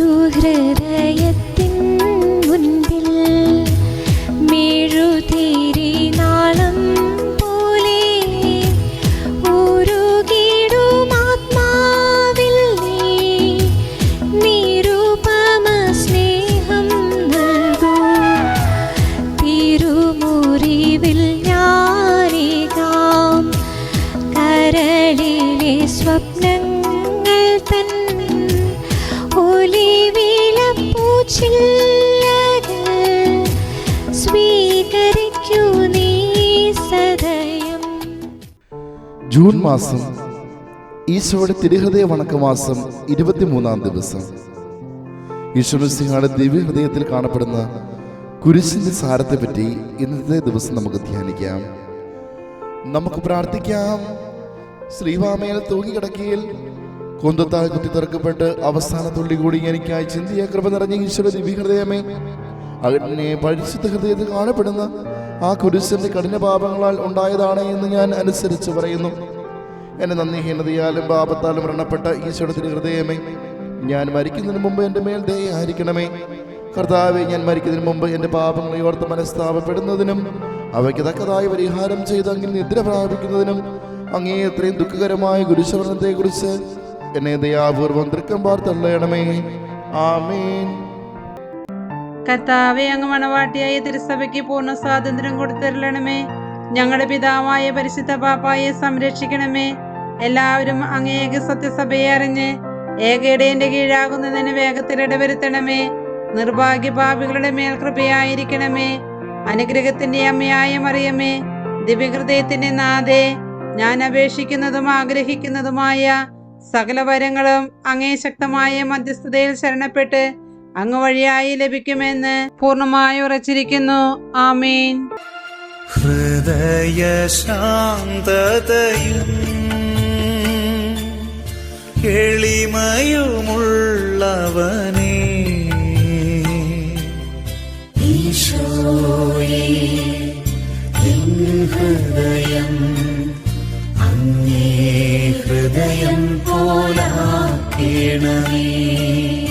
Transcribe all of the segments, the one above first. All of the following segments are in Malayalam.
തിരുഹൃദയത്തിൻ മുൻപിൽ മെഴുതിരി നാളം പോലെ ഉരുകിടും ആത്മാവിൽ നീ. നിരുപമ സ്നേഹം നൽകൂ. തിരുമുറിവിൽ ഞാനേകാം. കരളിലെ സ്വപ്നങ്ങൾ ജൂൺ മാസം ഈശോയുടെ തിരുഹൃദയ വണക്കമാസം ഇരുപത്തിമൂന്നാം ദിവസം. ഈശോമിസിഹായുടെ ദിവ്യഹൃദയത്തിൽ കാണപ്പെടുന്ന കുരിശിന്റെ സാരത്തെപ്പറ്റി ഇന്നത്തെ ദിവസം നമുക്ക് ധ്യാനിക്കാം. നമുക്ക് പ്രാർത്ഥിക്കാം. ശ്രീവാമയിൽ തൂങ്ങിക്കിടക്കയിൽ കൊന്തത്താൽ കുത്തി തുറക്കപ്പെട്ട് അവസാന തുള്ളി കൂടി എനിക്കായി ചിന്തിയ കൃപ നിറഞ്ഞ ഈശ്വര ദിവ്യഹൃദയമേ അങ്ങനെ പരിശുദ്ധ ഹൃദയത്തിൽ കാണപ്പെടുന്ന ആ കുരിശിന്റെ കഠിന പാപങ്ങളാൽ ഉണ്ടായതാണ് എന്ന് ഞാൻ അനുസരിച്ച് പറയുന്നു. എന്നെ നന്ദിഹീനതയാലും പാപത്താലും മരണപ്പെട്ട ഈശോയുടെ ഹൃദയമേ ഞാൻ മരിക്കുന്നതിന് മുമ്പ് എന്റെ മേൽ ദയായിരിക്കണമേ കർത്താവെ ഞാൻ മരിക്കുന്നതിന് മുമ്പ് എന്റെ പാപങ്ങളെ ഓർത്ത് മനസ്താപപ്പെടുന്നതിനും അവയ്ക്ക് തക്കതായി പരിഹാരം ചെയ്ത് അങ്ങിൽ നിദ്ര പ്രാപിക്കുന്നതിനും അങ്ങേ എത്രയും ദുഃഖകരമായ ഗുരുശവരണത്തെക്കുറിച്ച് എന്നെ ദയാപൂർവം തൃക്കം പാർത്തള്ളയണമേ ആമേൻ. കർത്താവെ അങ്ങ് മണവാട്ടിയായ തിരുസഭയ്ക്ക് പൂർണ സ്വാതന്ത്ര്യം കൊടുത്തരണമേ ഞങ്ങളുടെ പിതാവായ പരിശുദ്ധ പാപ്പായെ സംരക്ഷിക്കണമേ. എല്ലാവരും അങ്ങേക സത്യസഭയെ അറിഞ്ഞ് ഏകയിടേന്റെ കീഴാകുന്നതിന് വേഗത്തിൽ ഇടവരുത്തണമേ. നിർഭാഗ്യ പാപികളുടെ മേൽ കൃപയായിരിക്കണമേ. അനുഗ്രഹത്തിന്റെ അമ്മയായ മറിയമേ ദിവ്യഹൃദയത്തിന്റെ നാഥേ ഞാൻ അപേക്ഷിക്കുന്നതും ആഗ്രഹിക്കുന്നതുമായ സകല വരങ്ങളും അങ്ങേ ശക്തമായ മധ്യസ്ഥതയിൽ ശരണപ്പെട്ട് അങ്ങ് വഴിയായി ലഭിക്കുമെന്ന് പൂർണമായി ഉറച്ചിരിക്കുന്നു. ആമേൻ. ഹൃദയ ശാന്തതയും ഈശോയേ ഹൃദയം അങ്ങേ ഹൃദയം പോലാക്കേണമേ.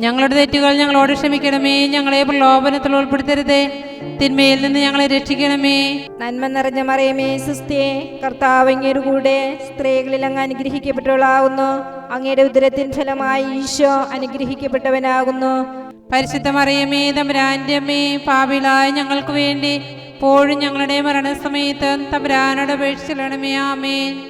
ഞങ്ങളുടെ തെറ്റുകൾ ഞങ്ങളോട് ക്ഷമിക്കണമേ. ഞങ്ങളെ പ്രലോഭനത്തിൽ ഉൾപ്പെടുത്തരുതേ. തിന്മയിൽ നിന്ന് ഞങ്ങളെ രക്ഷിക്കണമേ. നന്മ നിറഞ്ഞ മറിയമേ സുസ്ഥേ കർത്താവ് അങ്ങയുടെ കൂടെ സ്ത്രീകളിൽ അങ്ങ് അനുഗ്രഹിക്കപ്പെട്ടവളാകുന്നു അങ്ങയുടെ ഉദരത്തിൻ ഫലമായി ഈശോ അനുഗ്രഹിക്കപ്പെട്ടവനാകുന്നു. പരിശുദ്ധ മറിയമേ തമ്പരാന്റെമ്മേ പാപിളായ ഞങ്ങൾക്ക് വേണ്ടി പോഴും ഞങ്ങളുടെ മരണസമയത്ത് തമ്പുരാനോട് അപേക്ഷിച്ചിടണമേ. ആമേൻ.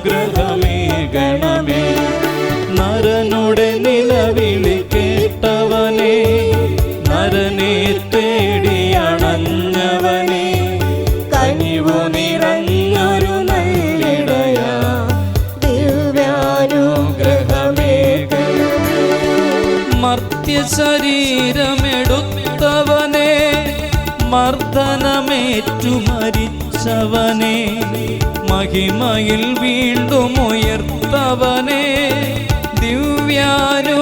മർദ്ദനമേറ്റു മരിച്ചവനെ മഹിമയിൽ വീണ്ടും ഉയർത്തവനെ ദിവ്യാനുഗ്രഹമേ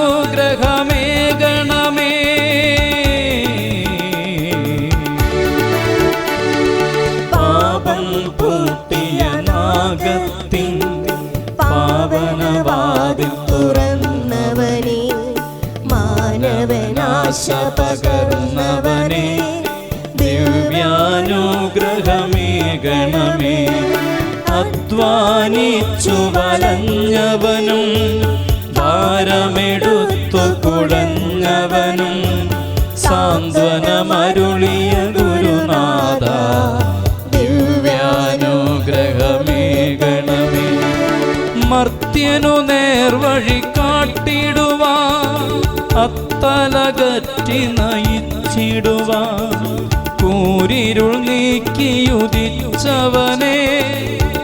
കൂരിരുൾ നീക്കിയുദിച്ചവനെ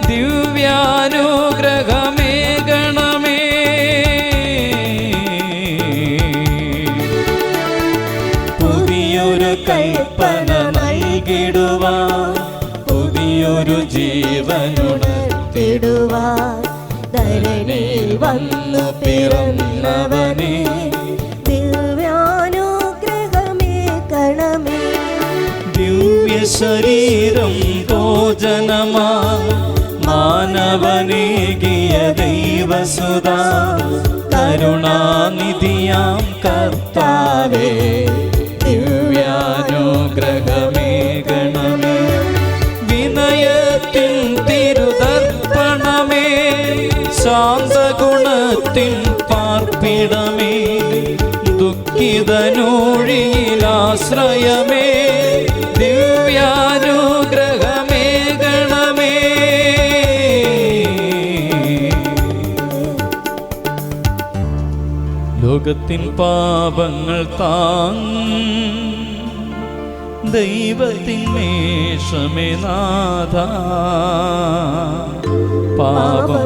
ദിവ്യാനുഗ്രഹമേ ഗണമേ. പുതിയൊരു കൽപ്പന നൽകിടുവാൻ പുതിയൊരു ജീവനുണർത്തിടുവാൻ ധരണിയിൽ വന്നു പിറന്നവനെ ശരീരം ഭോജനമാ. മാനവനേകിയ ദൈവസുത. കരുണാനിധിയാം കർത്താവേ ദിവ്യാനുഗ്രഹമേ. ദുഃഖിതനൂഴിയിലാശ്രയമേ ദിവ്യാനുഗ്രഹമേ ഗണമേ. ലോകത്തിൻ പാപങ്ങൾ താങ്ങും ദൈവത്തിൻ മേഷമേ നാഥ. പാപം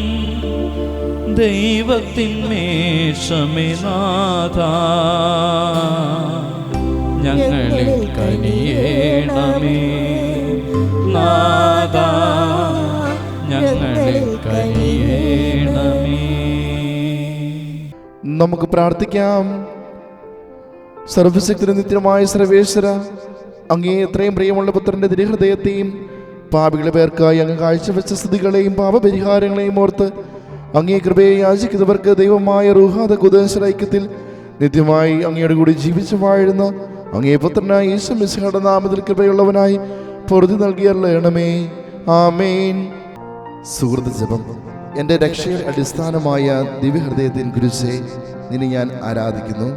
ദൈവത്തിൻ മേഷമേ നാഥ. ഞങ്ങളിൽ കനിയേണമേ. നാഥ ഞങ്ങളിൽ കനിയേണമേ. നമുക്ക് പ്രാർത്ഥിക്കാം. സർവശക്തി നിത്യമായ സർവേശ്വര അങ്ങേ എത്രയും പ്രിയമുള്ള പുത്രന്റെ തിരുഹൃദയത്തെയും പാപികളെ പേർക്കായി അങ്ങ് കാഴ്ചവെച്ച സ്ഥിതികളെയും പാപപരിഹാരങ്ങളെയും ഓർത്ത് അങ്ങേ കൃപയെ യാചിക്കുന്നവർക്ക് ദൈവമായ റുഹാദ കുദേശൈക്യത്തിൽ നിത്യമായി അങ്ങയുടെ കൂടി ജീവിച്ചു വാഴുന്ന അങ്ങേ പുത്രനായ ഈശോ മിസ്ഹയുടെ നാമത്തിൽ കൃപയുള്ളവനായി പൊറുതി നൽകിയല്ലേണമേ ആമേൻ. സുഹൃത്ത് ജപം. എന്റെ രക്ഷയുടെ അടിസ്ഥാനമായ ദിവ്യഹൃദയത്തിൻ കുരിശെ നിന്നെ ഞാൻ ആരാധിക്കുന്നു.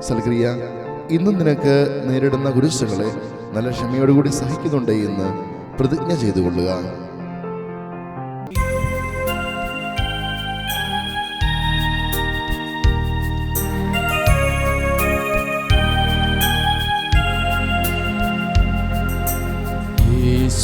സൽക്രിയ ഇന്നും നിനക്ക് നേരിടുന്ന കുരിശുകളെ നല്ല ക്ഷമയോടുകൂടി സഹിക്കുന്നുണ്ട് എന്ന് പ്രതിജ്ഞ ചെയ്തുകൊള്ളുക.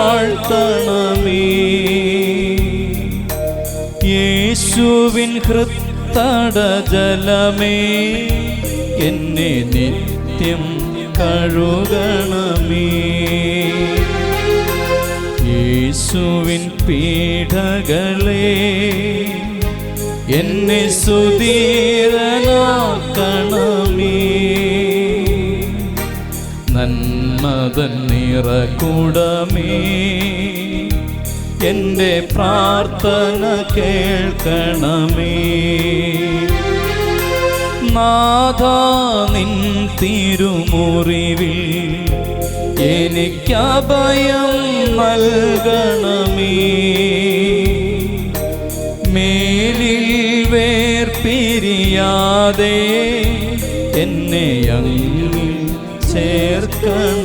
ലഹരിയിലാഴ്ത്തണമേ യേശുവിൻ ഹൃത്തട ജലമേ എന്നെ നിത്യം കഴുകണമേ. യേശുവിൻ പീഠകളേ എന്നെ സുധീരനാക്കണമേ നന്മതൻ നിറകുടമേ. എന്റെ പ്രാർത്ഥന കേൾക്കണമേ. നാഥ നിൻ തിരുമുറിവിൽ എനിക്കഭയം നൽകണമേ. മേലിൽ വേർപിരിയാതെ എന്നെ അങ്ങിൽ ചേർക്കണമേ.